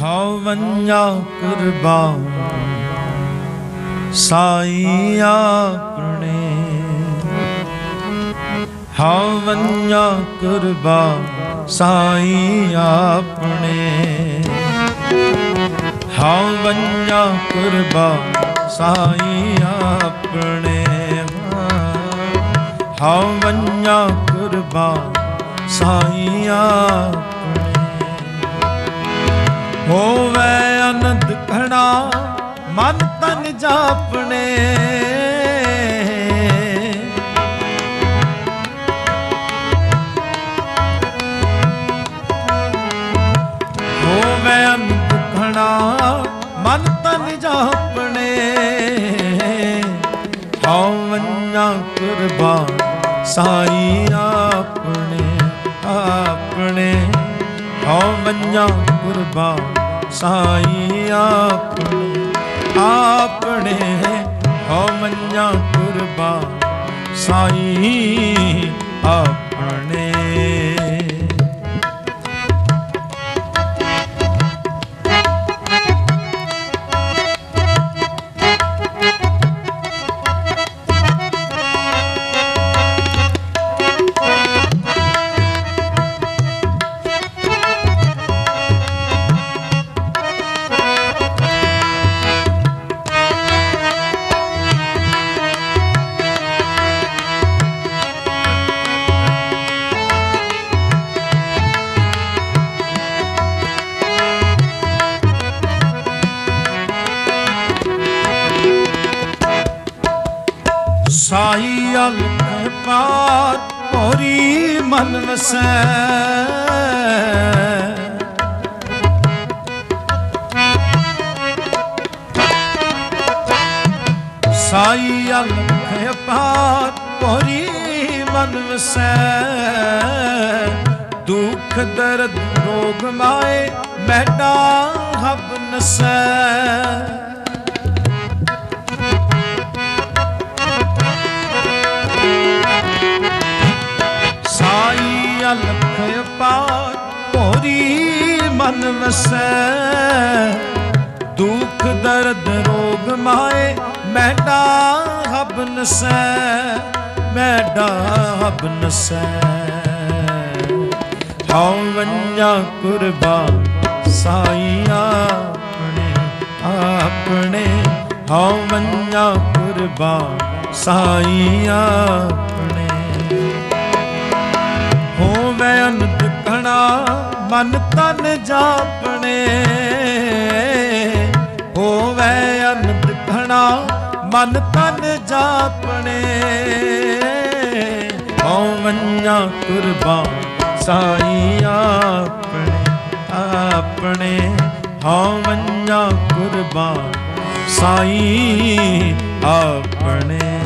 ਹਉ ਵੰਜਾ ਕੁਰਬਾਨ ਸਾਈ ਆਪਣੇ ਹਉ ਵੰਜਾ ਕੁਰਬਾਨ ਸਾਈ ਆਪਣੇ ਹਉ ਵੰਜਾ ਕੁਰਬਾਨ ਸਾਈ ਆਪਣੇ ਹਉ ਵੰਜਾ ਕੁਰਬਾਨ ਸਾਈ ਆਪਣੇ ਹੋਵੇ ਅਨੰਦ ਘਣਾ, ਮਨ ਤਨ ਜਾਪਣੇ। ਹੋਵੇ ਅਨੰਦ ਘਣਾ, ਮਨ ਤਨ ਜਾਪਣੇ। ਹਉ ਵੰਨਾ ਕੁਰਬਾਨ ਸਾਈ ਆਪਣੇ ਆਪਣੇ। ਹਉ ਵੰਨਾ ਕੁਰਬਾਨ ਸਾਈ ਆਪਣੇ ਆਪਣੇ ਹਉ ਵੰਨਾ ਕੁਰਬਾਨ ਸਾਈ ਆਪਣੇ ਪਾਰ ਮਨ ਵਸੈ। ਸਾਈ ਅਲਖ ਪਾਰ ਹੋਰੀ ਮਨ ਵਸੈ। ਦੁਖ ਦਰਦ ਰੋਗ ਮਾਏ ਮੈਡਾ ਹਬ ਨਸੈ। ਸਾਈ ਅਲਖ ਪਾਰ ਭੋਰੀ ਮਨ ਵਸੈ। ਦੁਖ, ਦਰਦ, ਰੋਗ ਮਾਏ ਮੈਡਾ ਹਬ ਨਸੈ। ਮੈਡਾ ਹਬ ਨਸੈ। ਹਉ ਵੰਜਾ ਕੁਰਬਾਨ ਸਾਈ ਆਪਣੇ ਆਪਣੇ। ਹਉ ਵੰਜਾ ਕੁਰਬਾਨ ਸਾਈਆਂ ਆਪਣੇ ਹੋਵੇ ਅਨੰਦ ਕਣਾ ਮਨ ਤਨ ਜਾਪਣੇ। ਹੋਵੇ ਅਨੰਦ ਕਣਾ ਮਨ ਤਨ ਜਾਪਣੇ। ਹਉ ਵੰਜਾ ਕੁਰਬਾਨ ਸਾਈ ਆਪਣੇ ਆਪਣੇ। ਹਉ ਵੰਜਾ ਕੁਰਬਾਨ ਸਾਈ ਆਪਣੇ।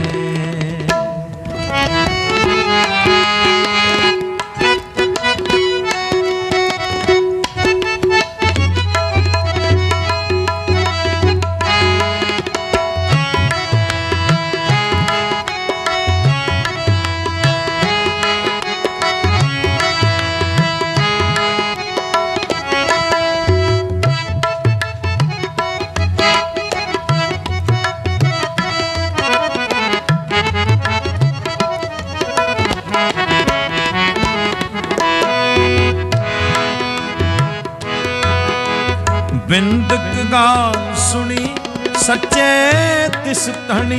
ਬਿੰਦਕ ਸੁਣੀ ਸੱਚੇ ਤਿਸ ਧਣੀ।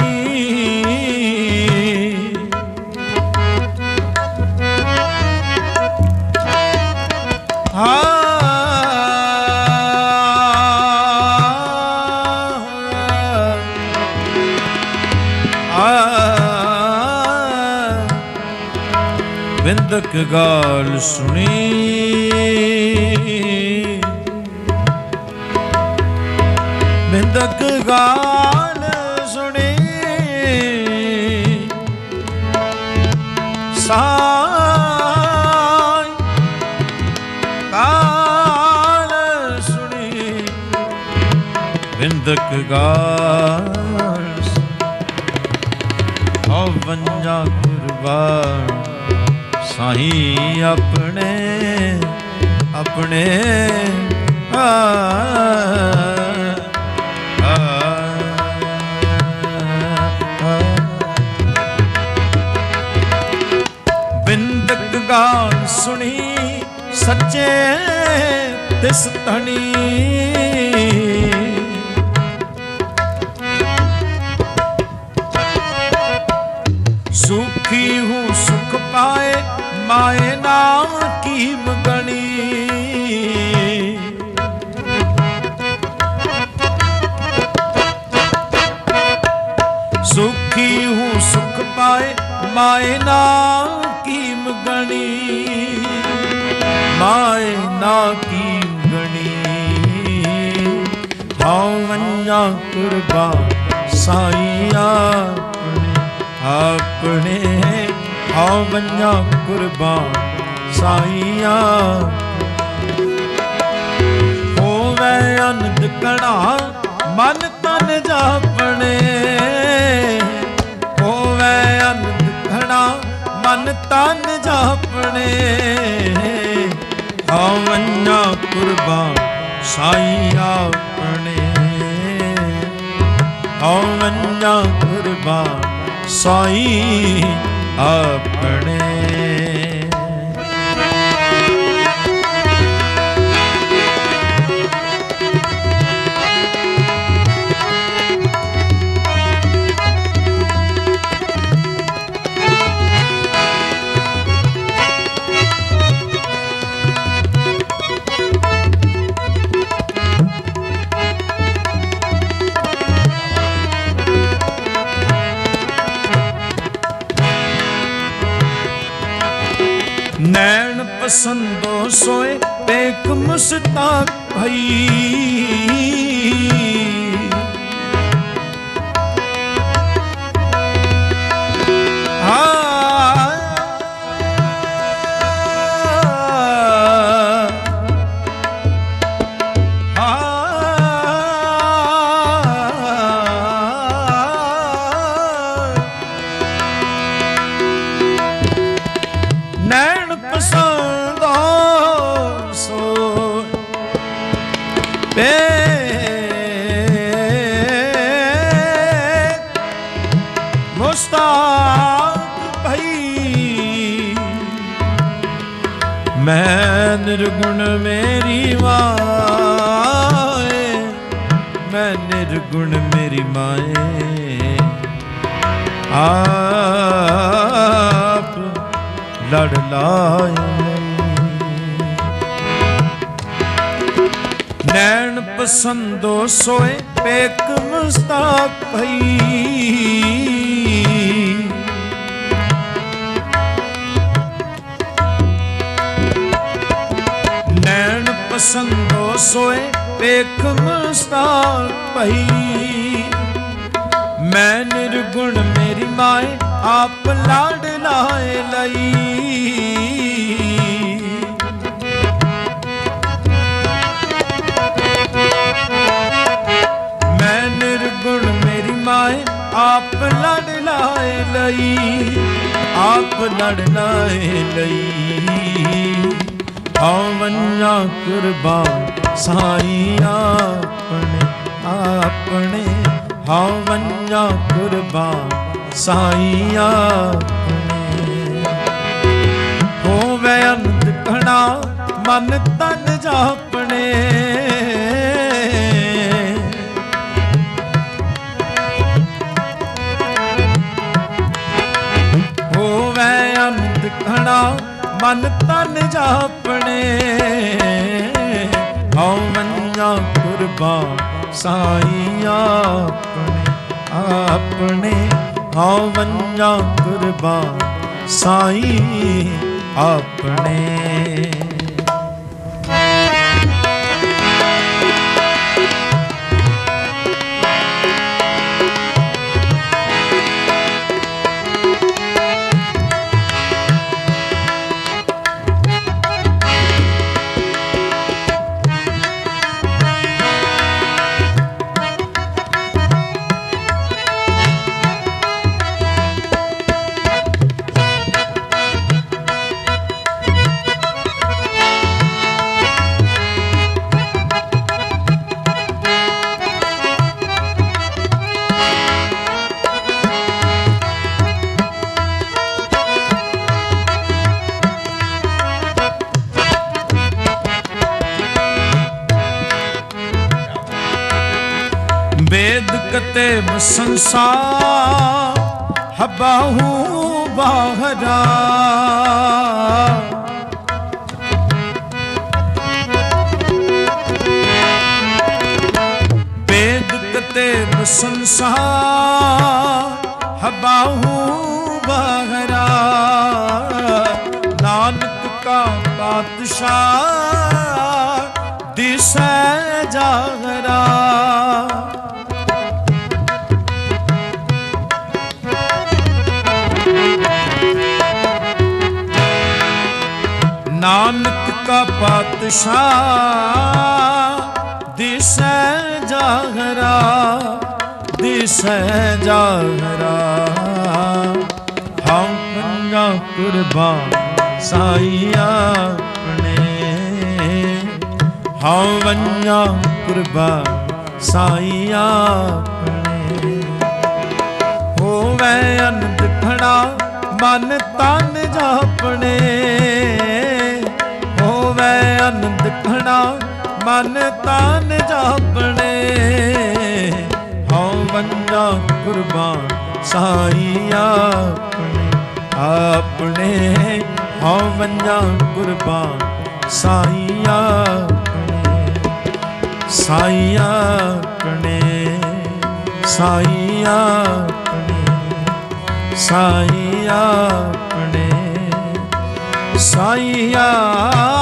ਬਿੰਦਕ ਗਾਲ ਸੁਣੀ ਬੰਦਕ ਗਾਸ ਹਉ ਵੰਜਾ ਕੁਰਬਾਨ ਸਾਈ ਆਪਣੇ ਆਪਣੇ ਬਿੰਦਕ ਗਾਨ ਸੁਣੀ ਸੱਚੇ ਤਿਸ ਧਣੀ। ਸੁਖੀ ਹੂੰ ਸੁਖ ਪਾਏ, ਮਾਏ ਨਾਮ ਕੀ ਮਗਣੀ ਸੁਖੀ ਹੂੰ ਸੁਖ ਪਾਏ, ਮਾਏ ਨਾਮ ਕੀ ਮਗਣੀ ਮਾਏ ਨਾ ਕੀ ਗਣੀ। ਹਉ ਮੰਨਾ ਕੁਰਬਾ ਸਾਈਆ। ਆਪਣੇ ਹਉ ਮੰਨਾ ਕੁਰਬਾ ਸਾਈਆ। ਹੋਵੇ ਅਨੰਦ ਕਣਾ ਮਨ ਤਨ ਜਾਪਣੇ। ਹੋਵੇ ਅਨੰਦ ਕਣਾ ਮਨ ਤਨ ਜਾਪਣੇ। ਹਵਨਾ ਕੁਰਬਾਨ ਸਾਈਆਂ ਆਪਣੇ। ਹਵਨਾ ਕੁਰਬਾਨ ਸਾਈ ਆਪਣੇ ਨੈਣ ਪਸੰਦੋ ਸੋਏ ਪੇਕ ਮੁਸਤਾਕ ਭਈ। ਮੈਂ ਨਿਰਗੁਣ ਮੇਰੀ ਮਾਏ, ਮੈਂ ਨਿਰਗੁਣ ਮੇਰੀ ਮਾਏ। ਆਪ ਲੜ ਲਾਏ ਨੈਣ ਪਸੰਦੋ ਸੋਏ ਪੇਕ ਮੁਸਤਾਕ ਭਈ। ਨੈਣ ਪਸੰਦੋ ਸੋਏ ਪੇਖ ਮੁਸਤਾਕ ਭਈ। ਮੈਂ ਨਿਰਗੁਣ ਮੇਰੀ ਮਾਏ, ਆਪ ਲਾਡ ਲਾਏ ਲਈ। ਮੈਂ ਨਿਰਗੁਣ ਮੇਰੀ ਮਾਏ, ਆਪ ਲੜ ਲਾਏ ਲਈ। ਆਪ ਲੜ ਲਾਏ ਲਈ। ਆਵੰਨਾ ਕੁਰਬਾਨ ਸਾਈ ਆਪਣੇ ਆਪਣੇ। ਹਾਵੰਨਾ ਕੁਰਬਾਨ ਸਾਈ ਆਪਣੇ। ਹੋਵੇ ਅਨੰਦ ਕਣਾ ਮਨ ਤਨ ਜਾਪਣੇ। ਹੋਵੇ ਅਨੰਦ ਕਣਾ ਮਨ ਤਨ ਜਾਪਣੇ ਹਉ ਮੰਨਾ ਕੁਰਬਾਨ ਸਾਈ ਆਪਣੇ ਆਪਣੇ। ਹਉ ਮੰਨਾ ਕੁਰਬਾਨ ਸਾਈ ਆਪਣੇ। ਕਤੇ ਸੰਸਾਰ ਹਬਾਹੂ ਬਾਹਰਾ। ਵੇਦ ਕਤੇ ਸੰਸਾਰ ਹਬਾਹੂ ਬਾਹਰਾ। ਨਾਨਕ ਕਾ ਪਾਤਸ਼ਾਹ ਪਾਤਸ਼ਾਹ ਦਿਸੈ ਜਾਗਰਾ ਦਿਸੈ ਜਾਗਰਾ ਹਉ ਕੰਗਾ ਕੁਰਬਾਨ ਸਾਈਆ ਆਪਣੇ। ਹਉ ਵੰਨਾ ਕੁਰਬਾਨ ਸਾਈਆ ਆਪਣੇ। ਹੋਵੇ ਅਨੰਦ ਖੜਾ ਮਨ ਤਨ ਜਾਪਣੇ। ਹੋਵੇ ਅਨੰਦ ਖੜਾ ਮਨ ਤਨ ਜਾਪਣੇ। ਹਉ ਬੰਦਾ ਕੁਰਬਾਨ ਸਾਈ ਆਪਣੇ ਆਪਣੇ। ਹਉ ਬੰਦਾ ਕੁਰਬਾਨ ਸਾਈ ਆਪਣੇ ਸਾਈ ਆਪਣੇ ਸਾਈ ਆਪਣੇ ਸਾਈ ਆਪਣੇ ਸਾਈ ਆਪਣੇ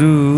de